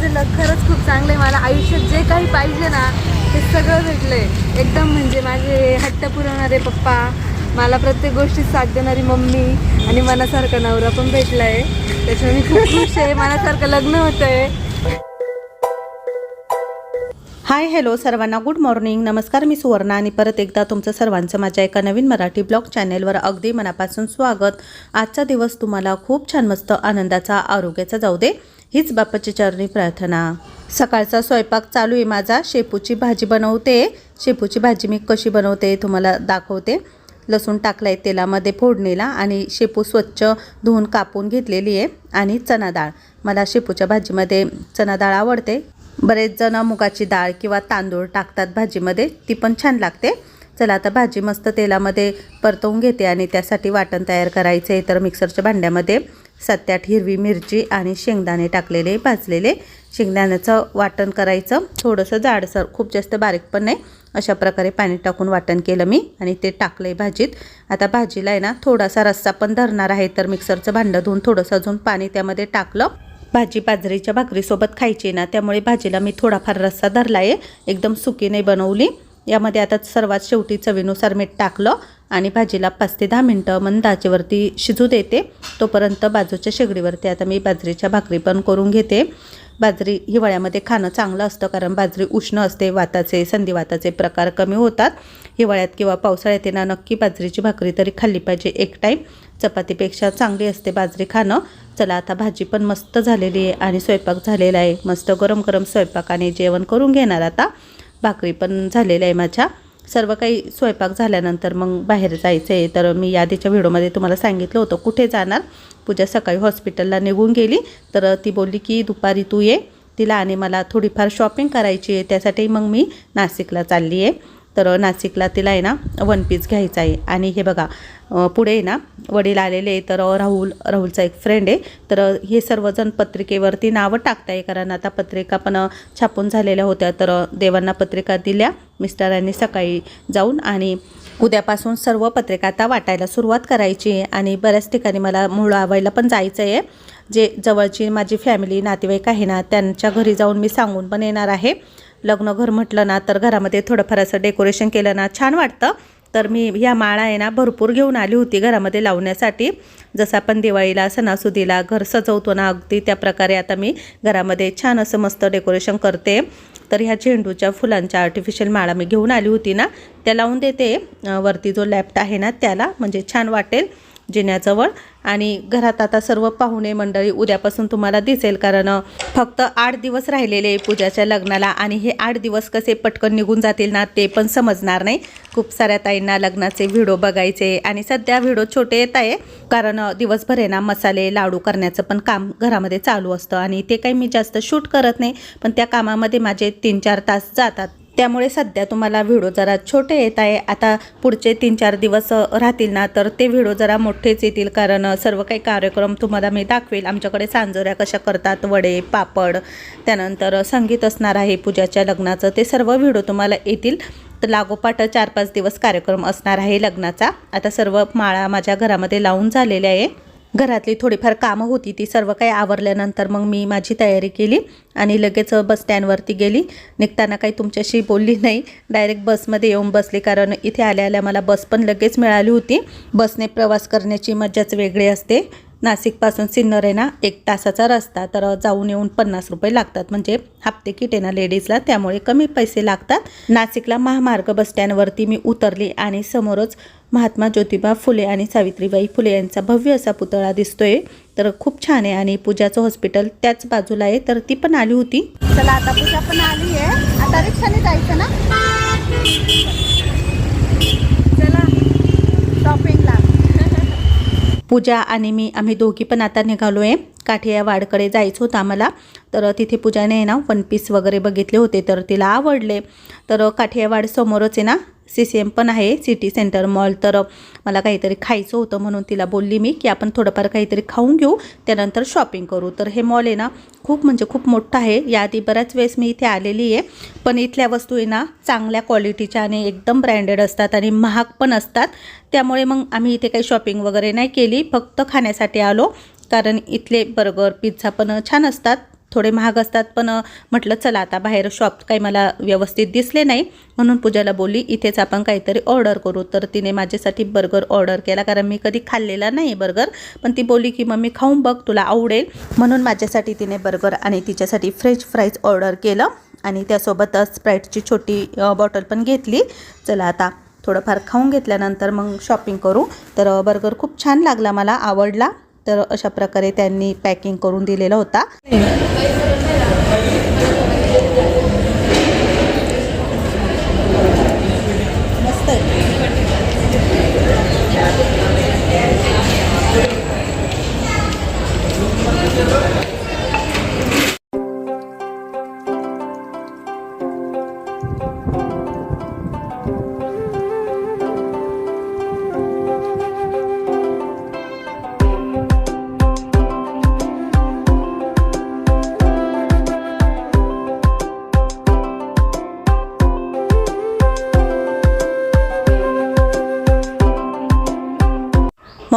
माझं लक खरंच खूप चांगलं आहे मला आयुष्यात जे काही पाहिजे ना ते सगळं भेटलंय. एकदम म्हणजे माझे हट्ट पुरवणारे पप्पा मला प्रत्येक गोष्टीत साथ देणारी मम्मी आणि मनासारखा नवरा पण भेटलाय. त्याच्यामुळे मी खूप खुश आहे मनासारखं लग्न होतंय. हाय हॅलो सर्वांना गुड मॉर्निंग नमस्कार मी सुवर्णा आणि परत एकदा तुमचं सर्वांचं माझ्या एका नवीन मराठी ब्लॉग चॅनेलवर अगदी मनापासून स्वागत. आजचा दिवस तुम्हाला खूप छान मस्त आनंदाचा आरोग्याचा जाऊ दे. हीच बाप्पाची चरणी प्रार्थना. सकाळचा स्वयंपाक चालू आहे माझा. शेपूची भाजी बनवते. शेपूची भाजी मी कशी बनवते तुम्हाला दाखवते. लसूण टाकला आहे तेलामध्ये फोडणीला आणि शेपू स्वच्छ धुवून कापून घेतलेली आहे आणि चना डाळ. मला शेपूच्या भाजीमध्ये चना डाळ आवडते. बरेच जण मुगाची डाळ किंवा तांदूळ टाकतात भाजीमध्ये. ती पण छान लागते. चला आता भाजी मस्त तेलामध्ये परतवून घेते आणि त्यासाठी वाटण तयार करायचं आहे. तर मिक्सरच्या भांड्यामध्ये सात ते आठ हिरवी मिरची आणि शेंगदाणे टाकलेले भाजलेले. शेंगदाण्याचं वाटण करायचं. थोडंसं जाडसर खूप जास्त बारीक पण नाही. अशा प्रकारे पाणी टाकून वाटण केलं मी आणि ते टाकलं आहे भाजीत. आता भाजीला आहे ना थोडासा रस्सा पण धरणार आहे. तर मिक्सरचं भांडं धुवून थोडंसं अजून पाणी त्यामध्ये टाकलं. भाजी बाजरीच्या भाकरीसोबत खायची ना त्यामुळे भाजीला मी थोडाफार रस्सा धरला आहे एकदम सुकी नाही बनवली. यामध्ये आता सर्वात शेवटी चवीनुसार मीठ टाकलं आणि भाजीला पाच ते दहा मिनटं मंद आचेवरती शिजू देते. तोपर्यंत बाजूच्या शेगडीवरती आता मी बाजरीच्या भाकरी पण करून घेते. बाजरी हिवाळ्यामध्ये खाणं चांगलं असतं कारण बाजरी उष्ण असते वाताचे संधिवाताचे प्रकार कमी होतात. हिवाळ्यात किंवा पावसाळ्यात येणार नक्की बाजरीची भाकरी तरी खाल्ली पाहिजे एक टाईम चपातीपेक्षा चांगली असते बाजरी खाणं. चला आता भाजी पण मस्त झालेली आहे आणि स्वयंपाक झालेला आहे. मस्त गरम गरम स्वयंपाक आणि जेवण करून घेणार आता. भाकरी पण झालेल्या आहे माझ्या. सर्व काही स्वयंपाक झाल्यानंतर मग बाहेर जायचं आहे तर मी यादीच्या व्हिडिओमध्ये तुम्हाला सांगितलं होतं कुठे जाणार? पूजा सकाळी हॉस्पिटलला निघून गेली. तर ती बोलली की दुपारी तू ये. तिला आणि मला थोडीफार शॉपिंग करायची आहे. त्यासाठी मग मी नाशिकला चालली आहे तर नाशिकला तिला आहे ना वन पीस घ्यायचा आहे. आणि हे बघा पुढे आहे ना वडील आलेले तर राहुल राहुलचा एक फ्रेंड आहे. तर हे सर्वजण पत्रिकेवरती नावं टाकताय कारण आता पत्रिका पण छापून झालेल्या होत्या. तर देवांना पत्रिका दिल्या मिस्टरांनी सकाळी जाऊन आणि उद्यापासून सर्व पत्रिका आता वाटायला सुरुवात करायची आहे. आणि बऱ्याच ठिकाणी मला मुळावायला पण जायचं आहे जे जवळची माझी फॅमिली नातेवाईक आहे ना त्यांच्या घरी जाऊन मी सांगून पण येणार आहे. लग्नघर म्हटलं ना तर घरामध्ये थोडंफार असं डेकोरेशन केलं ना छान वाटतं. तर मी ह्या माळा आहे ना भरपूर घेऊन आली होती घरामध्ये लावण्यासाठी. जसं आपण दिवाळीला सणासुदीला घर सजवतो ना अगदी त्या प्रकारे आता मी घरामध्ये छान असं मस्त डेकोरेशन करते. तर ह्या झेंडूच्या फुलांच्या आर्टिफिशियल माळा मी घेऊन आली होती ना त्या लावून देते. वरती जो लॅप्ट आहे ना त्याला म्हणजे छान वाटेल. जिन्याजवळ आणि घरात आता सर्व पाहुणे मंडळी उद्यापासून तुम्हाला दिसेल कारण फक्त आठ दिवस राहिलेले आहे पूजाच्या लग्नाला आणि हे आठ दिवस कसे पटकन निघून जातील ना ते पण समजणार नाही. खूप साऱ्या ताईंना लग्नाचे व्हिडिओ बघायचे आणि सध्या व्हिडिओ छोटे येत आहे कारण दिवसभर आहे ना मसाले लाडू करण्याचं पण काम घरामध्ये चालू असतं आणि ते काही मी जास्त शूट करत नाही पण त्या कामामध्ये माझे तीन चार तास जातात. त्यामुळे सध्या तुम्हाला व्हिडिओ जरा छोटे येत आहे. आता पुढचे तीन चार दिवस राहतील ना तर ते व्हिडिओ जरा मोठेच येतील. कारण सर्व काही कार्यक्रम तुम्हाला मी दाखवेल. आमच्याकडे सांजोऱ्या कशा करतात वडे पापड त्यानंतर संगीत असणार आहे पूजाच्या लग्नाचं. ते सर्व व्हिडिओ तुम्हाला येतील. तर लागोपाठ चार पाच दिवस कार्यक्रम असणार आहे लग्नाचा. आता सर्व माळा माझ्या घरामध्ये लावून झालेल्या आहे. घरातली थोडीफार कामं होती ती सर्व काही आवरल्यानंतर मग मी माझी तयारी केली आणि लगेच बस स्टँडवरती गेली. निघताना काही तुमच्याशी बोलली नाही. डायरेक्ट बसमध्ये येऊन बसली कारण इथे आल्या आल्या मला बस पण लगेच मिळाली होती. बसने प्रवास करण्याची मजाच वेगळी असते. नाशिकपासून सिन्नर आहे ना एक तासाचा रस्ता. तर जाऊन येऊन पन्नास रुपये लागतात. म्हणजे हप्ते किट आहे ना लेडीजला त्यामुळे कमी पैसे लागतात. नाशिकला महामार्ग बस स्टँडवरती मी उतरली आणि समोरच महात्मा ज्योतिबा फुले आणि सावित्रीबाई फुले यांचा भव्य असा पुतळा दिसतोय. तर खूप छान आहे आणि पूजाचं हॉस्पिटल त्याच बाजूला आहे. तर ती पण आली होती. चला आता पूजा पण आली आहे. आता रिक्षाने जायचं ना चला शॉपिंगला पूजा आणि मी आम्ही दोघी पण आता निघालो आहे काठिया वाडकडे जायचं होतं आम्हाला. तर तिथे पूजाने आहे ना वन पीस वगैरे बघितले होते. तर तिला आवडले. तर काठियावाड समोरच आहे ना सी सी एम पण आहे सिटी सेंटर मॉल तर मला काहीतरी खायचं होतं म्हणून तिला बोलली मी की आपण थोडंफार काहीतरी खाऊन घेऊ त्यानंतर शॉपिंग करू. तर हे मॉल आहे ना खूप म्हणजे खूप मोठं आहे. याआधी बऱ्याच वेळेस मी इथे आलेली आहे. पण इथल्या वस्तू आहे ना चांगल्या क्वालिटीच्या आणि एकदम ब्रँडेड असतात आणि महाग पण असतात. त्यामुळे मग आम्ही इथे काही शॉपिंग वगैरे नाही केली. फक्त खाण्यासाठी आलो. कारण इथले बर्गर पिझ्झा पण छान असतात. थोडे महाग असतात पण म्हटलं चला आता बाहेर शॉप काही मला व्यवस्थित दिसले नाही. म्हणून पूजाला बोलली इथेच आपण काहीतरी ऑर्डर करू. तर तिने माझ्यासाठी बर्गर ऑर्डर केला कारण मी कधी खाल्लेला नाही बर्गर. पण ती बोलली की मम्मी खाऊन बघ तुला आवडेल. म्हणून माझ्यासाठी तिने बर्गर आणि तिच्यासाठी फ्रेंच फ्राईज ऑर्डर केलं आणि त्यासोबतच स्प्राईटची छोटी बॉटल पण घेतली. चला आता थोडंफार खाऊन घेतल्यानंतर मग शॉपिंग करू. तर बर्गर खूप छान लागला मला आवडला. तर अशा प्रकारे त्यांनी पॅकिंग करून दिलेला होता.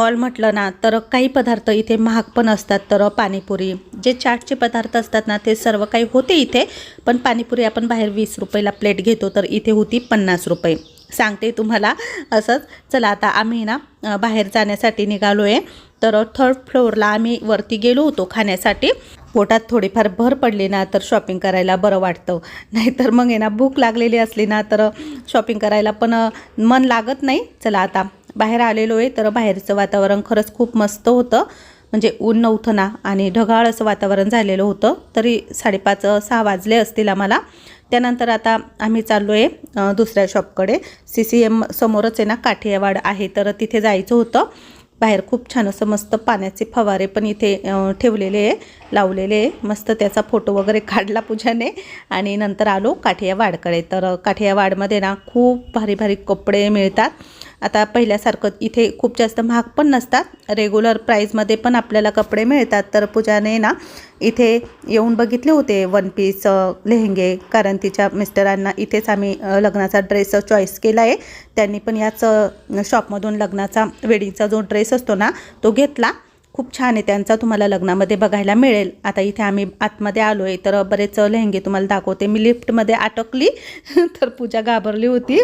मॉल म्हटलं ना तर काही पदार्थ इथे महाग पण असतात तर पाणीपुरी. जे चाटचे पदार्थ असतात ना ते सर्व काही होते इथे पण पाणीपुरी आपण बाहेर वीस रुपयाला प्लेट घेतो तर इथे होती पन्नास रुपये. सांगते तुम्हाला असंच. चला आता आम्ही ना बाहेर जाण्यासाठी निघालो आहे तर थर्ड फ्लोअरला आम्ही वरती गेलो होतो खाण्यासाठी. पोटात थोडीफार भर पडली ना तर शॉपिंग करायला बरं वाटतं. नाहीतर मग आहे ना भूक लागलेली असली ना तर शॉपिंग करायला पण मन लागत नाही. चला आता बाहेर आलेलो आहे तर बाहेरचं वातावरण खरंच खूप मस्त होतं. म्हणजे ऊन नव्हतं ना आणि ढगाळ असं वातावरण झालेलं होतं. तरी साडेपाच सहा वाजले असतील आम्हाला. त्यानंतर आता आम्ही चाललो आहे दुसऱ्या शॉपकडे. सी सी एम समोरच आहे ना काठियावाड आहे तर तिथे जायचं होतं. बाहेर खूप छान असं मस्त पाण्याचे फवारे पण इथे ठेवलेले आहे लावलेले आहे. मस्त त्याचा फोटो वगैरे काढला पूजाने. आणि नंतर आलो काठियावाडकडे. तर काठियावाडमध्ये ना खूप भारी भारी कपडे मिळतात. आता पहिल्यासारखं इथे खूप जास्त महाग पण नसतात. रेग्युलर प्राईजमध्ये पण आपल्याला कपडे मिळतात. तर पूजाने ना इथे येऊन बघितले होते वन पीस लेहंगे. कारण तिच्या मिस्टरांना इथेच आम्ही लग्नाचा ड्रेस चॉईस केला आहे. त्यांनी पण याच शॉपमधून लग्नाचा वेडिंगचा जो ड्रेस असतो ना तो घेतला. खूप छान आहे. त्यांचा तुम्हाला लग्नामध्ये बघायला मिळेल. आता इथे आम्ही आतमध्ये आलो आहे तर बरेच लेहंगे तुम्हाला दाखवते. मी लिफ्टमध्ये अटकली तर पूजा घाबरली होती.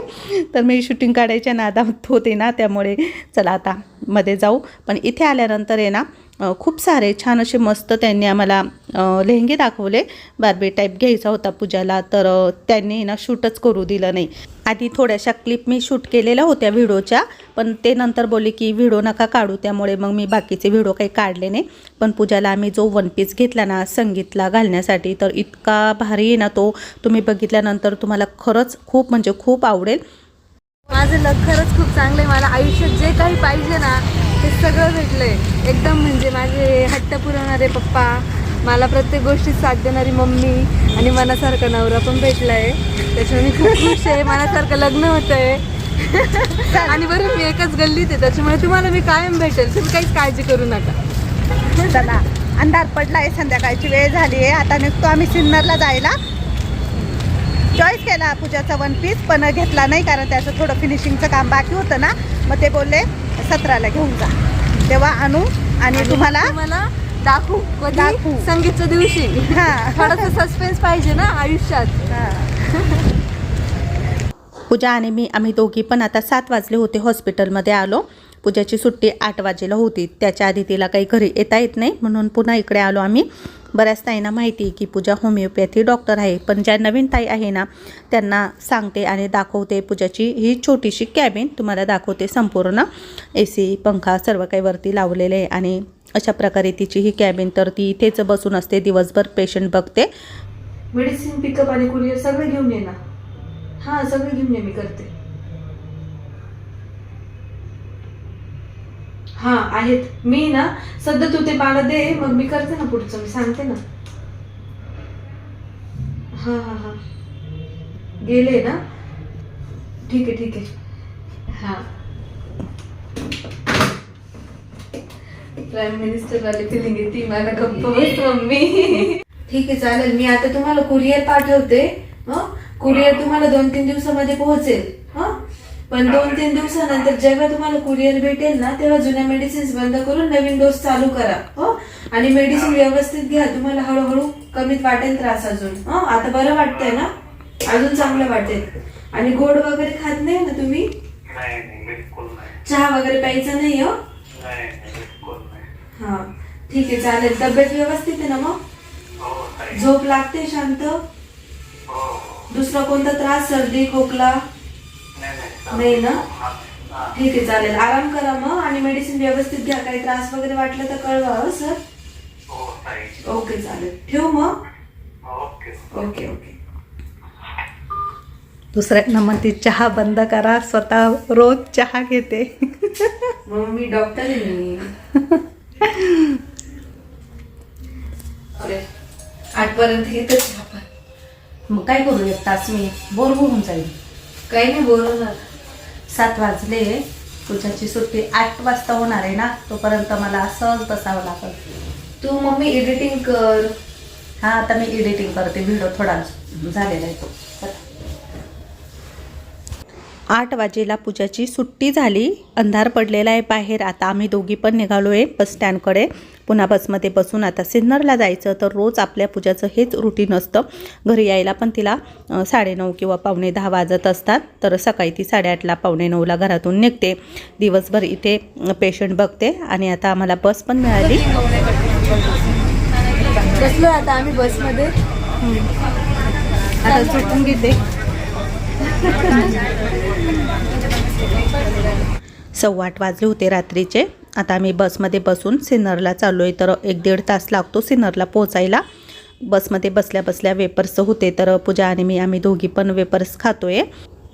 तर मी शूटिंग काढायच्या नादात होते ना त्यामुळे चला आता मध्ये जाऊ. पण इथे आल्यानंतर आहे ना खूप सारे छान असे मस्त त्यांनी आम्हाला लेहंगे दाखवले. बार्बी टाईप घ्यायचा होता पूजाला तर त्यांनी ना शूटच करू दिलं नाही. आधी थोड्याशा क्लिप मी शूट केलेल्या होत्या व्हिडिओच्या पण ते नंतर बोलले की व्हिडिओ नका काढू त्यामुळे मग मी बाकीचे व्हिडिओ काही काढले नाही. पण पूजाला आम्ही जो वन पीस घेतला ना संगीतला घालण्यासाठी तर इतका भारी आहे ना तो. तुम्ही बघितल्यानंतर तुम्हाला खरंच खूप म्हणजे खूप आवडेल. माझं लग खरंच खूप चांगलं आहे. मला आयुष्यात जे काही पाहिजे ना ते सगळं भेटलंय. एकदम म्हणजे माझे हट्ट पुरवणारे पप्पा मला प्रत्येक गोष्टीत साथ देणारी मम्मी आणि मनासारखा नवरा पण भेटलाय. त्याच्यामुळे मी खूप खुश आहे मनासारखं लग्न होत आहे आणि बरं मी एकाच गल्लीत आहे त्याच्यामुळे तुम्हाला मी कायम भेटेल. तुम्ही काहीच काळजी करू नका. चला अंधार पडलाय संध्याकाळची वेळ झाली आहे आता निघतो आम्ही सिन्नरला जायला. चॉईस केला पूजाचा वन पीस पण घेतला नाही कारण त्याचं थोडं फिनिशिंगचं काम बाकी होतं ना. मग ते बोलले सतराला घेऊन जा. तेव्हा आणू आणि तुम्हाला तुम्हाला दाखवू दाखवू. संगीतच्या दिवशी. हा. थोडासा सस्पेन्स पाहिजे ना आयुष्यात. पूजा आणि मी आम्ही दोघी पण आता सात वाजले होते हॉस्पिटलमध्ये आलो. पूजाची सुट्टी आठ वाजेला होती. त्याच्या आधी तिला काही घरी येता येत नाही म्हणून पुन्हा इकडे आलो आम्ही. बऱ्याच ताईंना माहिती आहे की पूजा होमिओपॅथी डॉक्टर आहे पण ज्या नवीन ताई आहे ना त्यांना सांगते आणि दाखवते पूजाची. ही छोटीशी कॅबिन तुम्हाला दाखवते संपूर्ण. ए सी पंखा सर्व काही वरती लावलेले आहे आणि अशा प्रकारे तिची ही कॅबिन तर ती इथेच बसून असते दिवसभर पेशंट बघते. मेडिसिन पिकअप आणि कुरिअर सगळे घेऊन ये ना. हां सगळे घेऊन ये मी करते. हा आहेत. मी ना सध्या तू ते मला दे मग मी करते ना पुढचं मी सांगते ना. हा हा हा. गेले ना? ठीक आहे ठीक आहे. हा. प्राईम मिनिस्टर वाली फिलिंग येते मला गप्प बस मम्मी. ठीक आहे चालेल. मी आता तुम्हाला कुरिअर पाठवते. हं? कुरिअर तुम्हाला दोन तीन दिवसामध्ये पोहोचेल. पण दोन तीन दिवसानंतर जेव्हा तुम्हाला कुरिअर भेटेल ना तेव्हा जुन्या मेडिसिन्स बंद करून नवीन डोस चालू करा हो? आणि मेडिसिन व्यवस्थित घ्या. तुम्हाला हळूहळू कमीत वाटेल त्रास अजून हो? आता बरं वाटतंय ना? अजून चांगलं वाटेल. आणि गोड वगैरे खात नाही ना तुम्ही? चहा वगैरे प्यायचा नाही हो? हा. ठीक आहे चालेल. तब्येत व्यवस्थित आहे ना मग? हो झोप लागते शांत? हो. दुसरा कोणता त्रास? सर्दी खोकला? नाही ना. ठीक आहे चालेल. आराम करा मग आणि मेडिसिन व्यवस्थित घ्या. काही त्रास वगैरे वाटलं तर कळवा हो सर ओके चालेल. ठेवू मग? ओके ओके दुसऱ्यांना म्हणते चहा बंद करा स्वतः रोज चहा घेते. मग मी डॉक्टर आठपर्यंत येतच आपण मग काय करू एक तास मी बोर होऊन जाईल. काही नाही बोलवणार सात वाजले. पूजाची सुट्टी आठ वाजता होणार आहे ना तोपर्यंत मला सहज बसावं लागेल. तू मम्मी एडिटिंग कर. हा आता मी एडिटिंग करते व्हिडिओ थोडा झालेला आहे. तो. आठ वाजेला पूजाची सुट्टी झाली. अंधार पडलेला आहे बाहेर. आता आम्ही दोघी पण निघालो आहे बस स्टँडकडे. पुन्हा बसमध्ये बसून आता सिन्नरला जायचं तर रोज आपल्या पूजाचं हेच रुटीन असतं. घरी यायला पण तिला साडेनऊ किंवा पावणे दहा वाजत असतात. तर सकाळी ती साडेआठला पावणे नऊला घरातून निघते. दिवसभर इथे पेशंट बघते आणि आता आम्हाला बस पण मिळाली. बसलो आता आम्ही बसमध्ये. आता झोपून घेते. सव्वा आठ वाजले होते रात्रीचे. आता आम्ही बसमध्ये बसून सिन्नरला चाललो आहे तर एक दीड तास लागतो सिन्नरला पोचायला बसमध्ये बसल्या बसल्या वेपर्स होते. तर पूजा आणि मी आम्ही दोघी पण वेपर्स खातो आहे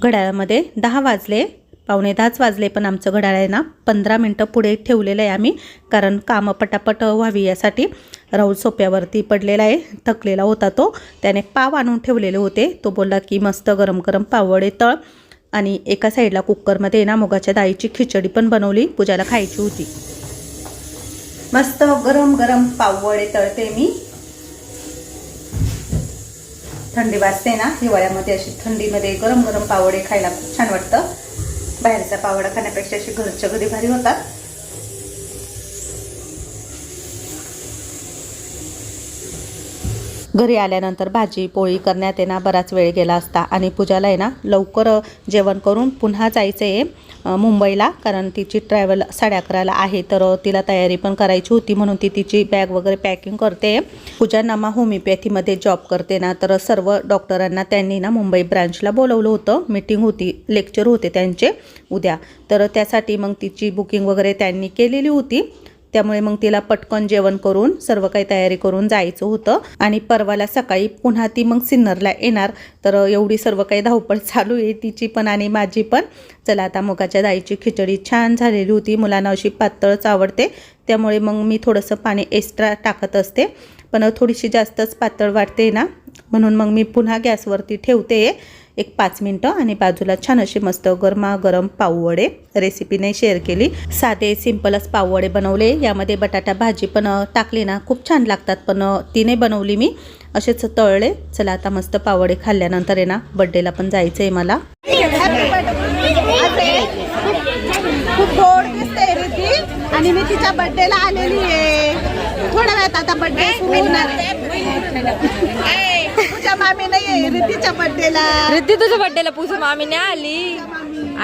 घड्याळामध्ये दहा वाजले. पावणे दहाच वाजले पण आमचं घड्याळ आहे ना पंधरा मिनटं पुढे ठेवलेलं आहे आम्ही. कारण कामं पटापट व्हावी यासाठी राहुल सोप्यावरती पडलेला आहे थकलेला होता तो. त्याने पाव आणून ठेवलेले होते. तो बोलला की मस्त गरम गरम पावडे तळ. आणि एका साईडला कुकरमध्ये ना मुगाच्या डाळीची खिचडी पण बनवली. पूजाला खायची होती. मस्त गरम गरम पाववडे तळते मी. थंडी वाजते ना हिवाळ्यामध्ये अशी थंडीमध्ये गरम गरम पावडे खायला खूप छान वाटतं. बाहेरचा पावडा खाण्यापेक्षा अशी घरच्या घरी भारी होतात. घरी आल्यानंतर भाजी पोळी करण्यात येणार बराच वेळ गेला असता. आणि पूजाला आहे ना लवकर जेवण करून पुन्हा जायचं आहे मुंबईला. कारण तिची ट्रॅव्हल साडे अकराला आहे. तर तिला तयारी पण करायची होती. म्हणून ती तिची बॅग वगैरे पॅकिंग करते. पूजा नमा होमिओपॅथीमध्ये जॉब करते ना. तर सर्व डॉक्टरांना त्यांनी ना मुंबई ब्रांचला बोलवलं होतं. मीटिंग होती लेक्चर होते त्यांचे उद्या. तर त्यासाठी मग तिची बुकिंग वगैरे त्यांनी केलेली होती. त्यामुळे मग तिला पटकन जेवण करून सर्व काही तयारी करून जायचं होतं. आणि परवाला सकाळी पुन्हा ती मग सिन्नरला येणार. तर एवढी सर्व काही धावपळ चालू आहे तिची पण आणि माझी पण. चला आता मुगाच्या दाईची खिचडी छान झालेली होती. मुलांना अशी पातळच आवडते. त्यामुळे मग मी थोडंसं पाणी एक्स्ट्रा टाकत असते. पण थोडीशी जास्तच पातळ वाटते ना. म्हणून मग मी पुन्हा गॅसवरती ठेवते. एक पाच मिनटं आणि बाजूला छान अशी मस्त गरमागरम पाववडे रेसिपी नाही शेअर केली. साधे सिम्पलच पाववडे बनवले. यामध्ये बटाटा भाजी पण टाकली ना. खूप छान लागतात पण अ, ती नाही बनवली मी. असेच तळले. चला आता मस्त पावडे खाल्ल्यानंतर आहे ना बड्डेला पण जायचं आहे मला. खूप गोड दिसते रिती आणि मी तिच्या बर्थडेला आलेली आहे. थोड्या वेळात आता होणार तुझ्या मामी नाही बर्थडेला रिद्धी तुझ्या बड्डेला पूजा मामी नाही आली?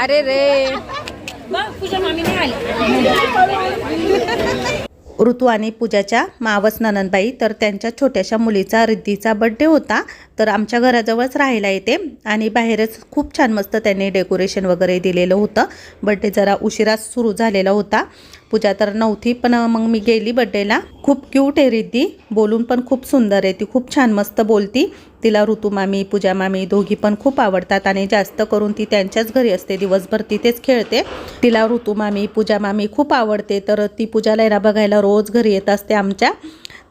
अरे रे. ऋतू आणि पूजाच्या मावस ननंदबाई तर त्यांच्या छोट्याशा मुलीचा रिद्धीचा बड्डे होता. तर आमच्या घराजवळच राहायला येते आणि बाहेरच खूप छान मस्त त्यांनी डेकोरेशन वगैरे दिलेलं होतं. बड्डे जरा उशिरा सुरू झालेला होता. पूजा तर नव्हती पण मग मी गेली बड्डेला खूप क्यूट आहे रिद्धी. बोलून पण खूप सुंदर आहे ती. खूप छान मस्त बोलती. तिला ऋतू मामी पूजा मामी दोघी पण खूप आवडतात आणि जास्त करून ती त्यांच्याच घरी असते. दिवसभर तिथेच खेळते. तिला ऋतू मामी पूजा मामी खूप आवडते. तर ती पूजाला येणार बघायला रोज घरी येत असते आमच्या.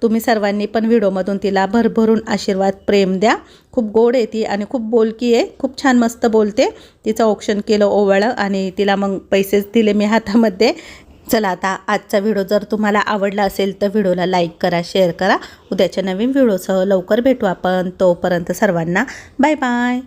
तुम्ही सर्वांनी पण व्हिडिओमधून तिला भरभरून आशीर्वाद प्रेम द्या. खूप गोड आहे ती आणि खूप बोलकी आहे. खूप छान मस्त बोलते. तिचं ऑप्शन केलं ओवाळं आणि तिला मग पैसेच दिले मी हातामध्ये. चला आता आजचा व्हिडिओ जर तुम्हाला आवडला असेल तर व्हिडिओला लाईक करा शेअर करा. उद्याच्या नवीन व्हिडिओसह लवकर भेटू आपण. तोपर्यंत सर्वांना बाय बाय.